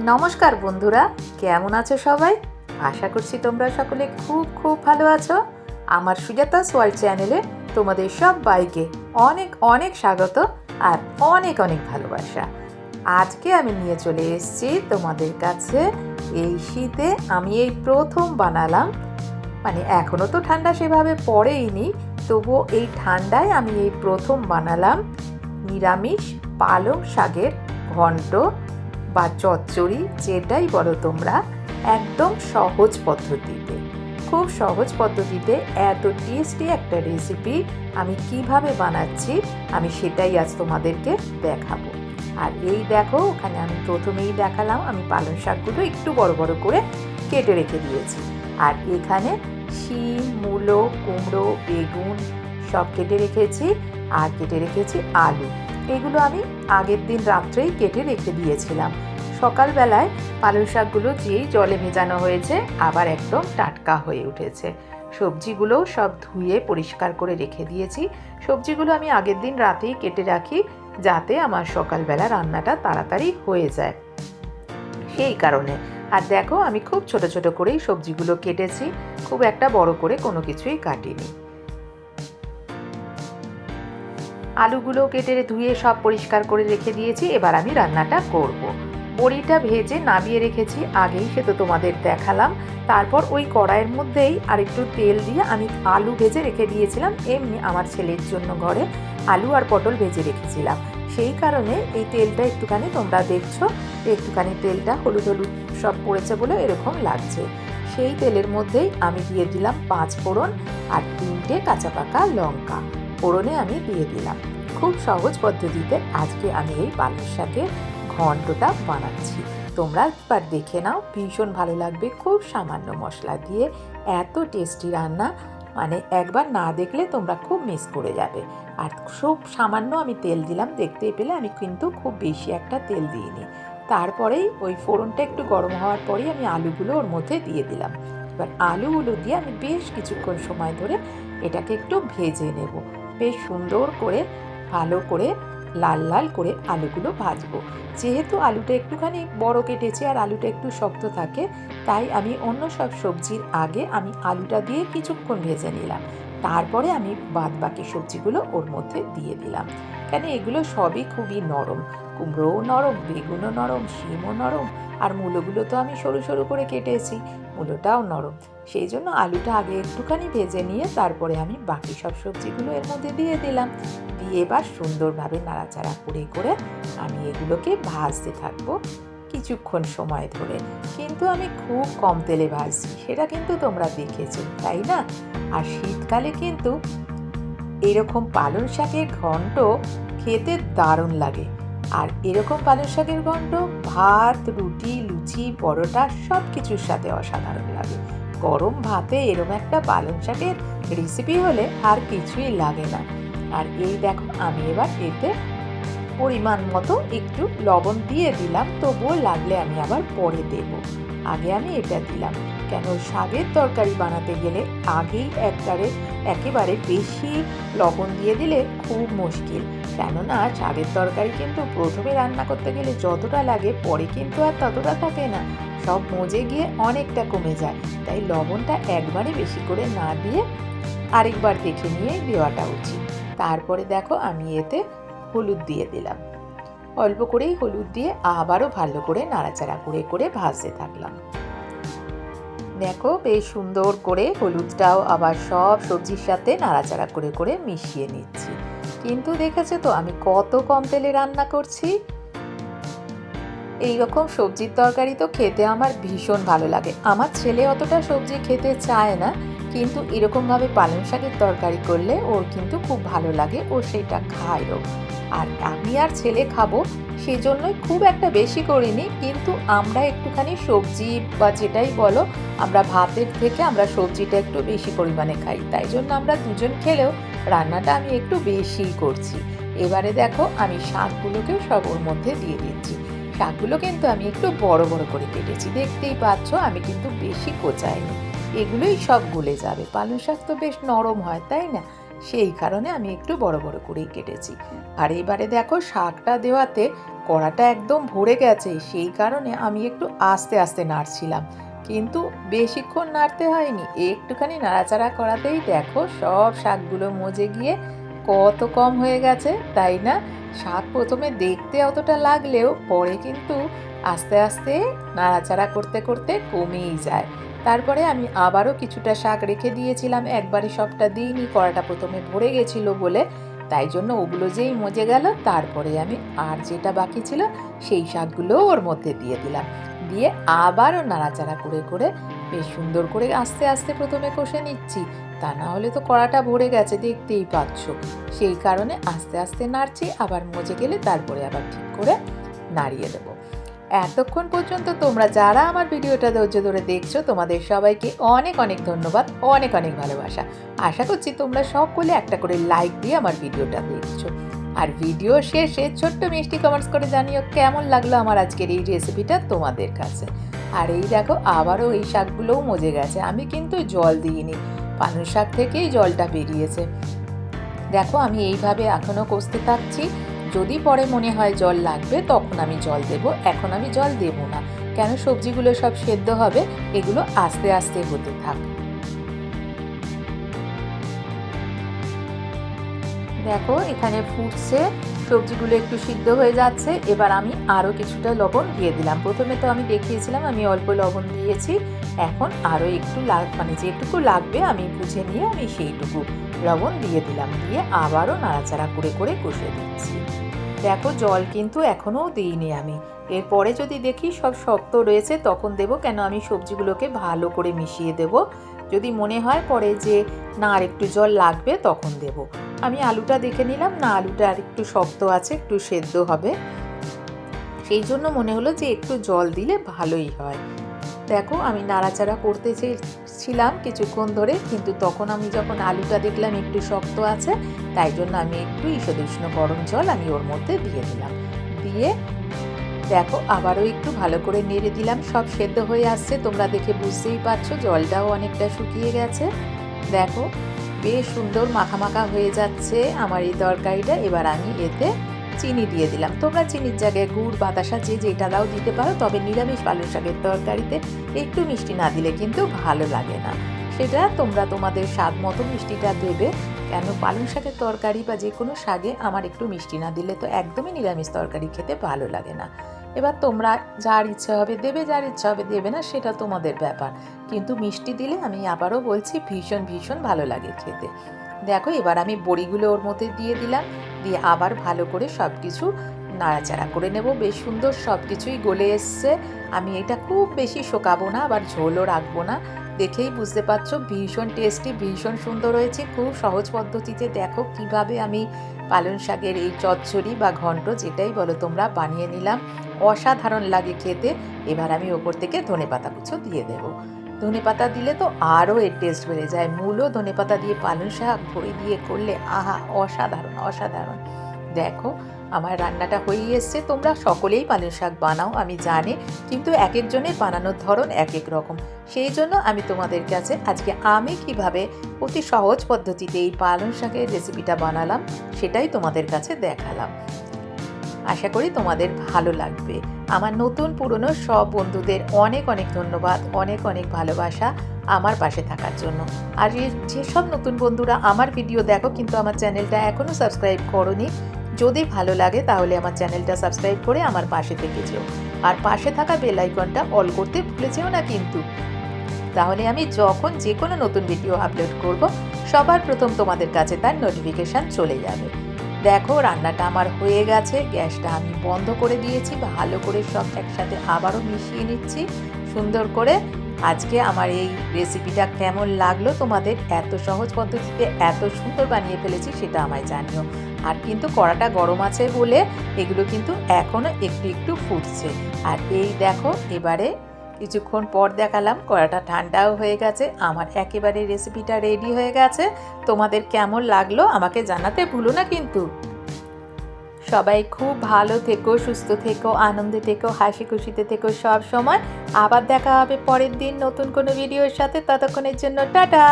নমস্কার বন্ধুরা, কেমন আছো সবাই? আশা করছি তোমরা সকলে খুব খুব ভালো আছো। আমার সুজাতা ওয়ার্ল্ড চ্যানেলে তোমাদের সব বাইকে অনেক অনেক স্বাগত আর অনেক অনেক ভালোবাসা। আজকে আমি নিয়ে চলে এসেছি তোমাদের কাছে। এই শীতে আমি এই প্রথম বানালাম। মানে এখনও তো ঠান্ডা সেভাবে পড়েইনি, তবুও এই ঠান্ডায় আমি এই প্রথম বানালাম। নিরামিষ পালং শাকের ঘন্ট। বা চচ্চড়ি, যেটাই বলো তোমরা, একদম সহজ পদ্ধতিতে। খুব সহজ পদ্ধতিতে এত টেস্টি একটা রেসিপি আমি কীভাবে বানাচ্ছি, আমি সেটাই আজ তোমাদেরকে দেখাবো। আর এই দেখো, ওখানে আমি প্রথমেই দেখালাম, আমি পালং শাকগুলো একটু বড় বড় করে কেটে রেখে দিয়েছি। আর এখানে শিম, মূলো, কুমড়ো, বেগুন সব কেটে রেখেছি, আর কেটে রেখেছি আলু। এগুলো আমি আগের দিন রাত্রেই কেটে রেখে দিয়েছিলাম। সকালবেলায় পালং শাকগুলো যেই জলে ভেজানো হয়েছে, আবার একদম টাটকা হয়ে উঠেছে। সবজিগুলোও সব ধুয়ে পরিষ্কার করে রেখে দিয়েছি। সবজিগুলো আমি আগের দিন রাতেই কেটে রাখি, যাতে আমার সকালবেলা রান্নাটা তাড়াতাড়ি হয়ে যায়। সেই কারণে। আর দেখো, আমি খুব ছোট ছোট করেই সবজিগুলো কেটেছি, খুব একটা বড় করে কোনো কিছুই কাটিনি। আলুগুলো কেটে ধুয়ে সব পরিষ্কার করে রেখে দিয়েছি, এবার আমি রান্নাটা করব। বড়িটা ভেজে নামিয়ে রেখেছি, আগেই সে তো তোমাদের দেখালাম। তারপর ওই কড়াইয়ের মধ্যেই আর একটু তেল দিয়ে আমি আলু ভেজে রেখে দিয়েছিলাম, এমনি আমার ছেলের জন্য ঘরে আলু আর পটল ভেজে রেখেছিলাম। সেই কারণে এই তেলটা একটুখানি তোমরা দেখছ, একটুখানি তেলটা হলুদ হলুদ সব পড়েছে বলে এরকম লাগছে। সেই তেলের মধ্যেই আমি দিয়ে দিলাম পাঁচ ফোড়ন আর তিনটে কাঁচা পাকা লঙ্কা। ফোড়নে আমি দিয়ে দিলাম। খুব সহজ পদ্ধতিতে আজকে আমি এই পালং শাকের ঘন্টটা বানাচ্ছি। তোমরা একবার দেখে নাও, ভীষণ ভালো লাগবে। খুব সামান্য মশলা দিয়ে এত টেস্টি রান্না মানে একবার না দেখলে তোমরা খুব মিস করে যাবে। আর খুব সামান্য আমি তেল দিলাম দেখতে পেলে আমি কিন্তু খুব বেশি একটা তেল দিইনি। তারপরেই ওই ফোড়নটা একটু গরম হওয়ার পরেই আমি আলুগুলো ওর মধ্যে দিয়ে দিলাম। এবার আলুগুলো দিয়ে আমি বেশ কিছুক্ষণ সময় ধরে এটাকে একটু ভেজে নেব। বেশ সুন্দর করে ভালো করে, লাল লাল করে আলুগুলো ভাজবো। যেহেতু আলুটা একটুখানি বড় কেটেছে আর আলুটা একটু শক্ত থাকে, তাই আমি অন্য সব সবজির আগে আমি আলুটা দিয়ে কিছুক্ষণ ভেজে নিলাম। তারপরে আমি বাদ বাকি সবজিগুলো ওর মধ্যে দিয়ে দিলাম। কেন এগুলো সবই খুবই নরম। কুমড়োও নরম, বেগুনও নরম, শিমও নরম আর মূলোগুলো তো আমি সরু সরু করে কেটেছি, মূলোটাও নরম। সেই জন্য আলুটা আগে একটুখানি ভেজে নিয়ে তারপরে আমি বাকি সব সবজিগুলো এর মধ্যে দিয়ে দিলাম। দিয়ে এবার সুন্দরভাবে নাড়াচাড়া করে করে আমি এগুলোকে ভাজতে থাকব কিছুক্ষণ সময় ধরে। কিন্তু আমি খুব কম তেলে ভাজছি, সেটা কিন্তু তোমরা দেখেছ, তাই না? আর শীতকালে কিন্তু এরকম পালং শাকের ঘন্ট খেতে দারুণ লাগে। আর এরকম পালং শাকের ঘন্ট ভাত, রুটি, লুচি, পরোটা সব কিছুর সাথে অসাধারণ লাগে। গরম ভাতে এরম একটা পালং শাকের রেসিপি হলে আর কিছুই লাগে না। আর এই দেখো, আমি এবার এতে পরিমাণ মতো একটু লবণ দিয়ে দিলাম, তবুও লাগলে আমি আবার পরে দেব। আগে আমি এটা দিলাম। কেন শাকের তরকারি বানাতে গেলে আগেই একবারে একেবারে বেশি লবণ দিয়ে দিলে খুব মুশকিল। কেননা শাকের তরকারি কিন্তু প্রথমে রান্না করতে গেলে যতটা লাগে পরে কিন্তু আর ততটা থাকে না। সব মজে গিয়ে অনেকটা কমে যায়। তাই লবণটা একবারে বেশি করে না দিয়ে আরেকবার দেখে নিয়ে দেওয়াটা উচিত। তারপরে দেখো আমি এতে হলুদ দিয়ে দিলাম। অল্প করেই হলুদ দিয়ে আবারও ভালো করে নাড়াচাড়া করে করে ভাজতে থাকলাম। দেখো, বেশ সুন্দর করে হলুদটাও আবার সব সবজির সাথে নাড়াচাড়া করে করে মিশিয়ে নিচ্ছি। কিন্তু দেখেছ তো, আমি কত কম তেলে রান্না করছি? এই রকম সবজির তরকারি তো খেতে আমার ভীষণ ভালো লাগে। আমার ছেলে অতটা সবজি খেতে চায় না, কিন্তু এরকমভাবে পালং শাকের তরকারি করলে ওর কিন্তু খুব ভালো লাগে, ও সেটা খায়ও আর আমি আর ছেলে খাব সেজন্যই খুব একটা বেশি করিনি, কিন্তু আমরা একটুখানি সবজি বা যেটাই বলো, আমরা ভাতের থেকে আমরা সবজিটা একটু বেশি পরিমাণে খাই। তাই জন্য আমরা দুজন খেলেও রান্নাটা আমি একটু বেশিই করছি। এবারে দেখো আমি শাকগুলোকে সব ওর মধ্যে দিয়ে দিচ্ছি। শাকগুলো কিন্তু আমি একটু বড় বড় করে কেটেছি। দেখতেই পাচ্ছ, আমি কিন্তু বেশি কোচাইনি। এগুলোই সব গলে যাবে। পালং শাক তো বেশ নরম হয়, তাই না? সেই কারণে আমি একটু বড় বড় করেই কেটেছি। আর এবারে দেখো, শাকটা দেওয়াতে কড়াটা একদম ভরে গেছে, সেই কারণে আমি একটু আস্তে আস্তে নাড়ছিলাম। কিন্তু বেশিক্ষণ নাড়তে হয়নি। একটুখানি নাড়াচাড়া করাতেই দেখো, সব শাকগুলো মজে গিয়ে কত কম হয়ে গেছে, তাই না? শাক প্রথমে দেখতে অতটা লাগলেও পরে কিন্তু আস্তে আস্তে নাড়াচাড়া করতে করতে কমেই যায়। তারপরে আমি আবারও কিছুটা শাক রেখে দিয়েছিলাম, একবারে সবটা দিইনি, কড়াটা প্রথমে ভরে গেছিল বলে। তাই জন্য ওগুলো যেই মজে গেল, তারপরে আমি আর যেটা বাকি ছিল সেই শাকগুলো ওর মধ্যে দিয়ে দিলাম। দিয়ে আবারও নাড়াচাড়া করে করে বেশ সুন্দর করে আস্তে আস্তে প্রথমে কষে নিচ্ছি। তা না হলে তো কড়াটা ভরে গেছে, দেখতেই পাচ্ছ। সেই কারণে আস্তে আস্তে নাড়ছি, আবার মজে গেলে তারপরে আবার ঠিক করে নাড়িয়ে দেবো। এতক্ষণ পর্যন্ত তোমরা যারা আমার ভিডিওটা ধৈর্য ধরে দেখছ, তোমাদের সবাইকে অনেক অনেক ধন্যবাদ, অনেক অনেক ভালোবাসা। আশা করছি তোমরা সকলে একটা করে লাইক দিয়ে আমার ভিডিওটা দেখছ। আর ভিডিও শেষে ছোট্ট মিষ্টি কমেন্টস করে জানিও কেমন লাগল আমার আজকের এই রেসিপিটা তোমাদের কাছে। আর এই দেখো, আবারও এই শাকগুলোও মজে গেছে। আমি কিন্তু জল দিইনি। পালং শাক থেকেই জলটা বেরিয়েছে। দেখো, আমি এইভাবে এখনও কষতে থাকছি। যদি পরে মনে হয় জল লাগবে, তখন আমি জল দেব। এখন আমি জল দেব না। কেন সবজিগুলো সব সেদ্ধ হবে, এগুলো আস্তে আস্তে হতে থাক। দেখো, এখানে ফুটছে, সবজিগুলো একটু সিদ্ধ হয়ে যাচ্ছে। এবার আমি আরও কিছুটা লবণ দিয়ে দিলাম। প্রথমে তো আমি দেখিয়েছিলাম, আমি অল্প লবণ দিয়েছি। এখন আরও একটু লাগ মানে যেটুকু লাগবে আমি বুঝে নিয়ে আমি সেইটুকু লবণ দিয়ে দিলাম। দিয়ে আবারও নাড়াচাড়া করে করে কষে দিচ্ছি দেখো, জল কিন্তু এখনও দিইনি আমি। এরপরে যদি দেখি সব শক্ত রয়েছে, তখন দেব কেন আমি সবজিগুলোকে ভালো করে মিশিয়ে দেব। যদি মনে হয় পরে যে না আর একটু জল লাগবে, তখন দেব। আমি আলুটা দেখে নিলাম। না, আলুটা আর একটু শক্ত আছে, একটু সেদ্ধ হবে। সেই জন্য মনে হলো যে একটু জল দিলে ভালোই হয়। দেখো, আমি নাড়াচাড়া করতে চেয়েছিলাম কিছুক্ষণ ধরে, কিন্তু তখন আমি যখন আলুটা দেখলাম একটু শক্ত আছে, তাই জন্য আমি একটু ঈষদুষ্ণ গরম জল আমি ওর মধ্যে দিয়ে দিলাম। দিয়ে দেখো, আবারও একটু ভালো করে নেড়ে দিলাম। সব সেদ্ধ হয়ে আসছে, তোমরা দেখে বুঝতেই পারছ, জলটাও অনেকটা শুকিয়ে গেছে। দেখো বেশ সুন্দর মাখা মাখা হয়ে যাচ্ছে আমার এই তরকারিটা। এবার আমি এতে চিনি দিয়ে দিলাম। তোমরা চিনির জায়গায় গুড়, বাতাসা যে যেটা দাও দিতে পারো, তবে নিরামিষ পালং শাকের তরকারিতে একটু মিষ্টি না দিলে কিন্তু ভালো লাগে না। সেটা তোমরা তোমাদের স্বাদ মতো মিষ্টিটা দেবে। কেন পালং শাকের তরকারি বা যে কোনো শাকে আমার একটু মিষ্টি না দিলে তো একদমই নিরামিষ তরকারি খেতে ভালো লাগে না। এবার তোমরা যার ইচ্ছা হবে দেবে, যার ইচ্ছা হবে দেবে না, সেটা তোমাদের ব্যাপার। কিন্তু মিষ্টি দিলে আমি আবারও বলছি, ভীষণ ভীষণ ভালো লাগে খেতে। দেখো, এবার আমি বড়িগুলো ওর মধ্যে দিয়ে দিলাম, দিয়ে আবার ভালো করে সব কিছু নাড়াচাড়া করে নেব। বেশ সুন্দর সব কিছুই গলে এসছে। আমি এটা খুব বেশি শোকাবো না, আবার ঝোলও রাখব না। দেখেই বুঝতে পারছ, ভীষণ টেস্টি ভীষণ সুন্দর হয়েছে। খুব সহজ পদ্ধতিতে দেখো কীভাবে আমি পালং শাকের এই চচ্চড়ি বা ঘন্ট যেটাই বলো তোমরা বানিয়ে নিলাম। অসাধারণ লাগে খেতে। এবার আমি ওপর থেকে ধনে পাতা কুচো দিয়ে দেবো। ধনে পাতা দিলে তো আরও এর টেস্ট বেড়ে যায়। মূলও ধনে পাতা দিয়ে পালং শাক ভরে দিয়ে করলে, আহা, অসাধারণ অসাধারণ। দেখো আমার রান্নাটা হয়েই এসছে, তোমরা সকলেই পালং শাক বানাও, আমি জানি, কিন্তু এক একজনের বানানোর ধরন এক এক রকম। সেই জন্য আমি তোমাদের কাছে আজকে আমি কীভাবে অতি সহজ পদ্ধতিতে এই পালং শাকের রেসিপিটা বানালাম, সেটাই তোমাদের কাছে দেখালাম। আশা করি তোমাদের ভালো লাগবে। আমার নতুন পুরনো সব বন্ধুদের অনেক অনেক ধন্যবাদ, অনেক অনেক ভালোবাসা আমার পাশে থাকার জন্য। আর যেসব নতুন বন্ধুরা আমার ভিডিও দেখো, কিন্তু আমার চ্যানেলটা এখনও সাবস্ক্রাইব করনি যদি ভালো লাগে তাহলে আমার চ্যানেলটা সাবস্ক্রাইব করে আমার পাশে থেকে যেও। আর পাশে থাকা বেল আইকনটা অল করতে ভুলে যেও না কিন্তু। তাহলে আমি যখন যে কোনো নতুন ভিডিও আপলোড করব, সবার প্রথম তোমাদের কাছে তার নোটিফিকেশান চলে যাবে। দেখো, রান্নাটা আমার হয়ে গেছে, গ্যাসটা আমি বন্ধ করে দিয়েছি, ভালো করে সব একসাথে আবারও মিশিয়ে নিচ্ছি, সুন্দর করে আজকে আমার এই রেসিপিটা কেমন লাগল তোমাদের? এত সহজ পদ্ধতিতে এত সুন্দর বানিয়ে ফেলেছি সেটা আমায় জানিও। আর কিন্তু কড়াটা গরম আছে বলে এগুলো কিন্তু এখনও একটু একটু ফুটছে। আর এই দেখো, এবারে কিছুক্ষণ পর দেখালাম, কড়াটা ঠান্ডাও হয়ে গেছে, আমার একেবারে রেসিপিটা রেডি হয়ে গেছে। তোমাদের কেমন লাগল আমাকে জানাতে ভুলো না কিন্তু। সবাই খুব ভালো থেকো, সুস্থ থেকো, আনন্দে থেকো হাসি খুশিতে থেকো সব সময়। আবার দেখা হবে পরের দিন নতুন কোনো ভিডিওর সাথে। ততক্ষণের জন্য টাটা!